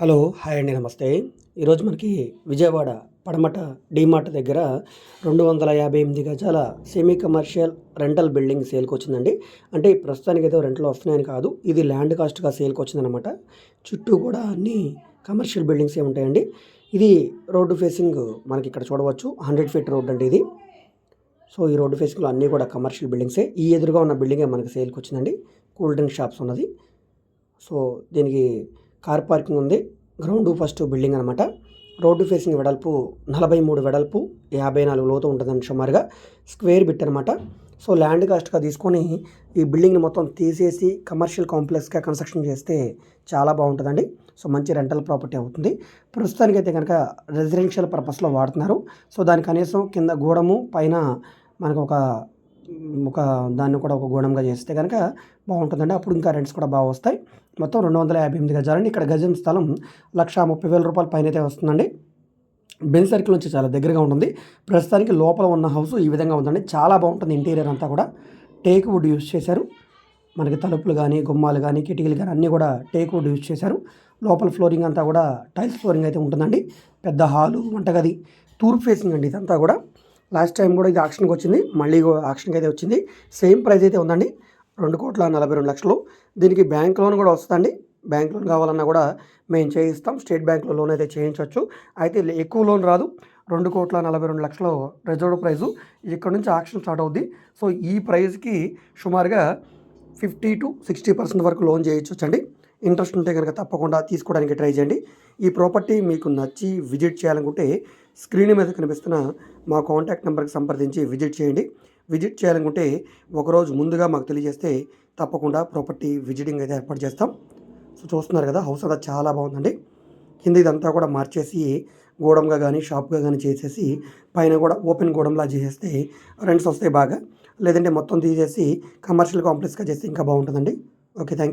Hello hi అండి నమస్తే. ఈరోజు మనకి విజయవాడ పడమట డీమార్ట్ దగ్గర రెండు వందల యాభై ఎనిమిది గజాల సెమీ కమర్షియల్ రెంటల్ బిల్డింగ్ సేల్కి వచ్చిందండి. అంటే ప్రస్తుతానికి ఏదో రెంట్లు వస్తున్నాయని కాదు ఇది ల్యాండ్ కాస్ట్గా సేల్కి వచ్చిందనమాట చుట్టూ కూడా అన్ని కమర్షియల్ బిల్డింగ్స్ ఏ ఉంటాయండి. ఇది రోడ్డు ఫేసింగ్ మనకి ఇక్కడ చూడవచ్చు హండ్రెడ్ ఫీట్ రోడ్ అండి ఇది. సో ఈ రోడ్డు ఫేసింగ్లో అన్నీ కూడా కమర్షియల్ బిల్డింగ్సే ఈ ఎదురుగా ఉన్న బిల్డింగే మనకి సేల్కి వచ్చిందండి. కూల్ డ్రింక్ షాప్స్ ఉన్నది. సో దీనికి కార్ పార్కింగ్ ఉంది. గ్రౌండ్ ఫస్ట్ బిల్డింగ్ అనమాట రోడ్డు ఫేసింగ్ వెడల్పు నలభై మూడు వెడల్పు యాభై నాలుగు లోతు ఉంటుందండి సుమారుగా. స్క్వేర్ బిట్ అనమాట సో ల్యాండ్ కాస్ట్గా తీసుకొని ఈ బిల్డింగ్ని మొత్తం తీసేసి కమర్షియల్ కాంప్లెక్స్గా కన్స్ట్రక్షన్ చేస్తే చాలా బాగుంటుందండి. సో మంచి రెంటల్ ప్రాపర్టీ అవుతుంది. ప్రస్తుతానికైతే కనుక రెసిడెన్షియల్ పర్పస్లో వాడుతున్నారు. సో దాని కనీసం కింద గోడము పైన మనకు ఒక ఒక దాన్ని కూడా ఒక గోడంగా చేస్తే కనుక బాగుంటుందండి. అప్పుడు ఇంకా రెంట్స్ కూడా బాగా వస్తాయి. మొత్తం రెండు వందల యాభై ఎనిమిది గజాలండి. ఇక్కడ గజం స్థలం లక్ష ముప్పై వేల రూపాయల పైన అయితే వస్తుందండి. బెన్ సర్కిల్ నుంచి చాలా దగ్గరగా ఉంటుంది. ప్రస్తుతానికి లోపల ఉన్న హౌస్ ఈ విధంగా ఉందండి. చాలా బాగుంటుంది ఇంటీరియర్ అంతా కూడా. టేక్ వుడ్ యూస్ చేశారు. మనకి తలుపులు కానీ గుమ్మాలు కానీ కిటికీలు కానీ అన్నీ కూడా టేక్ వుడ్ యూస్ చేశారు. లోపల ఫ్లోరింగ్ అంతా కూడా టైల్స్ ఫ్లోరింగ్ అయితే ఉంటుందండి. పెద్ద హాలు వంటగది తూర్పు ఫేసింగ్ అండి ఇదంతా కూడా. లాస్ట్ టైం కూడా ఇది ఆక్షన్కి వచ్చింది మళ్ళీ ఆక్షన్కి అయితే వచ్చింది. సేమ్ ప్రైస్ అయితే ఉందండి రెండు కోట్ల నలభై రెండు లక్షలు. దీనికి బ్యాంక్ లోన్ కూడా వస్తుందండి. బ్యాంక్ లోన్ కావాలన్నా కూడా మేము చేయిస్తాం స్టేట్ బ్యాంక్లో లోన్ అయితే చేయించవచ్చు. అయితే ఎక్కువ లోన్ రాదు రెండు కోట్ల నలభై రెండు లక్షలు రిజర్వ్ ప్రైజు ఇక్కడ నుంచి ఆక్షన్ స్టార్ట్ అవుద్ది. సో ఈ ప్రైస్కి సుమారుగా ఫిఫ్టీ టు సిక్స్టీ పర్సెంట్ వరకు లోన్ చేయొచ్చు అండి ఇంట్రెస్ట్ ఉంటే కనుక తప్పకుండా తీసుకోవడానికి ట్రై చేయండి. ఈ ప్రాపర్టీ మీకు నచ్చి విజిట్ చేయాలనుకుంటే స్క్రీన్ మీద కనిపిస్తున్న మా కాంటాక్ట్ నెంబర్కి సంప్రదించి విజిట్ చేయండి. విజిట్ చేయాలనుకుంటే ఒకరోజు ముందుగా మాకు తెలియజేస్తే తప్పకుండా ప్రాపర్టీ విజిటింగ్ అయితే ఏర్పాటు చేస్తాం. సో చూస్తున్నారు కదా హౌస్ అంతా చాలా బాగుందండి. కింద ఇదంతా కూడా మార్చేసి గోడంగా కానీ షాప్గా కానీ చేసేసి పైన కూడా ఓపెన్ గోడంలా చేసేస్తే రెంట్స్ వస్తాయి బాగా. లేదంటే మొత్తం తీసేసి కమర్షియల్ కాంప్లెక్స్గా చేస్తే ఇంకా బాగుంటుందండి. Okay thank